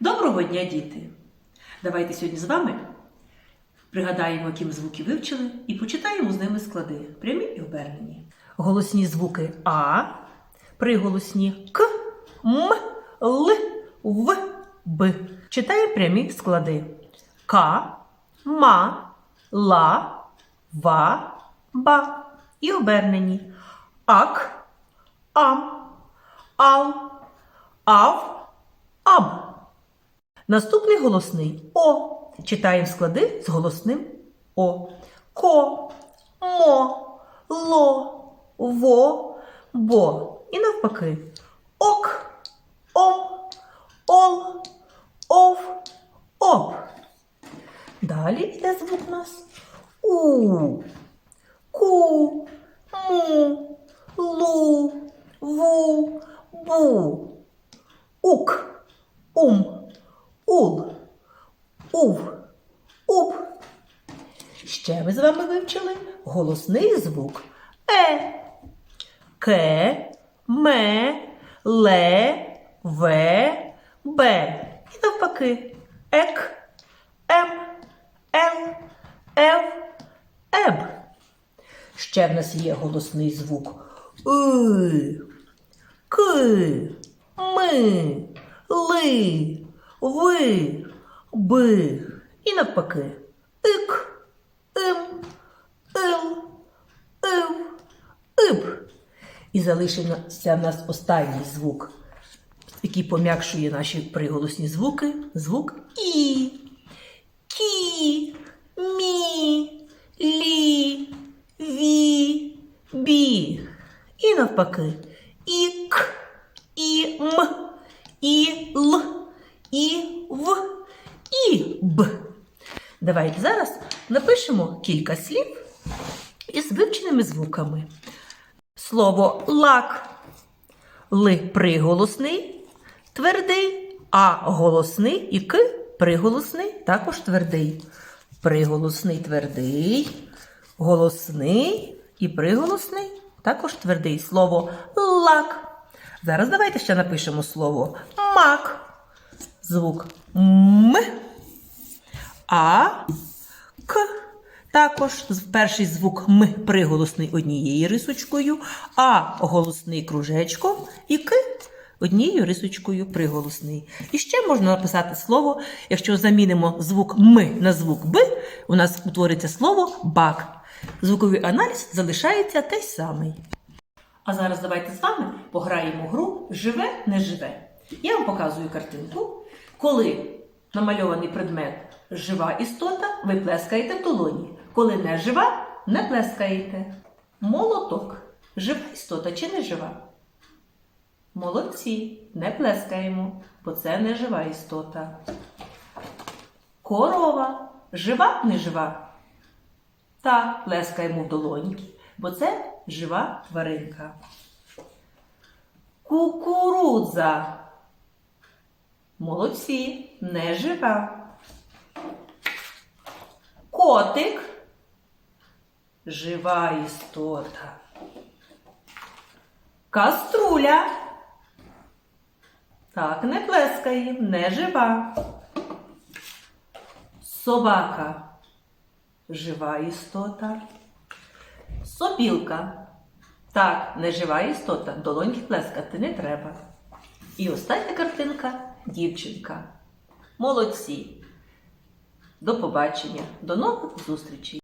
Доброго дня, діти! Давайте сьогодні з вами пригадаємо, які ми звуки вивчили, і почитаємо з ними склади, прямі і обернені. Голосні звуки А, приголосні К, М, Л, В, Б. Читаємо прямі склади. К, Ма, Ла, Ва, Ба. І обернені. Ак, Ам, Ал, Ав, Аб. Наступний голосний О. Читаємо склади з голосним О. Ко, мо, ло, во, бо. І навпаки. Ок, ом, ол, ов, об. Далі йде звук у нас У. Ку, му, лу, ву, бу. Ук, ум, ул, ув, уб. Ще ми з вами вивчили голосний звук. Е. Ке, ме, ле, ве, бе. І навпаки. Ек, ем, ел, ев, еб. Ще в нас є голосний звук. И, Ки, ми, ли, ви, би. І навпаки. Ик, им, ил, ив, иб. І залишився в нас останній звук, який пом'якшує наші приголосні звуки. Звук І. Кі, мі, лі, ві, бі. І навпаки. Ік, і м, і в, і б. Давайте зараз напишемо кілька слів із вивченими звуками. Слово лак. Ли приголосний, твердий, а голосний і к приголосний також твердий. Приголосний твердий, голосний і приголосний також твердий. Слово лак. Зараз давайте ще напишемо слово мак. Звук м, а, к. Також перший звук М приголосний однією рисочкою, а голосний кружечком і К однією рисочкою приголосний. І ще можна написати слово, якщо замінимо звук М на звук Б, у нас утвориться слово бак. Звуковий аналіз залишається той самий. А зараз давайте з вами пограємо гру Живе, не живе. Я вам показую картинку. Коли намальований предмет жива істота, ви плескаєте в долоні. Коли не жива, не плескаєте. Молоток. Жива істота чи не жива? Молодці, не плескаємо, бо це не жива істота. Корова. Жива, не жива? Так, плескаємо в долоньки, бо це жива тваринка. Кукурудза. Молодці, не жива. Котик. Жива істота. Каструля. Так, не плескає, не жива. Собака. Жива істота. Сопілка. Так, не жива істота, долоньки плескати не треба. І остання картинка дівчинка. Молодці. До побачення, до нових зустрічей!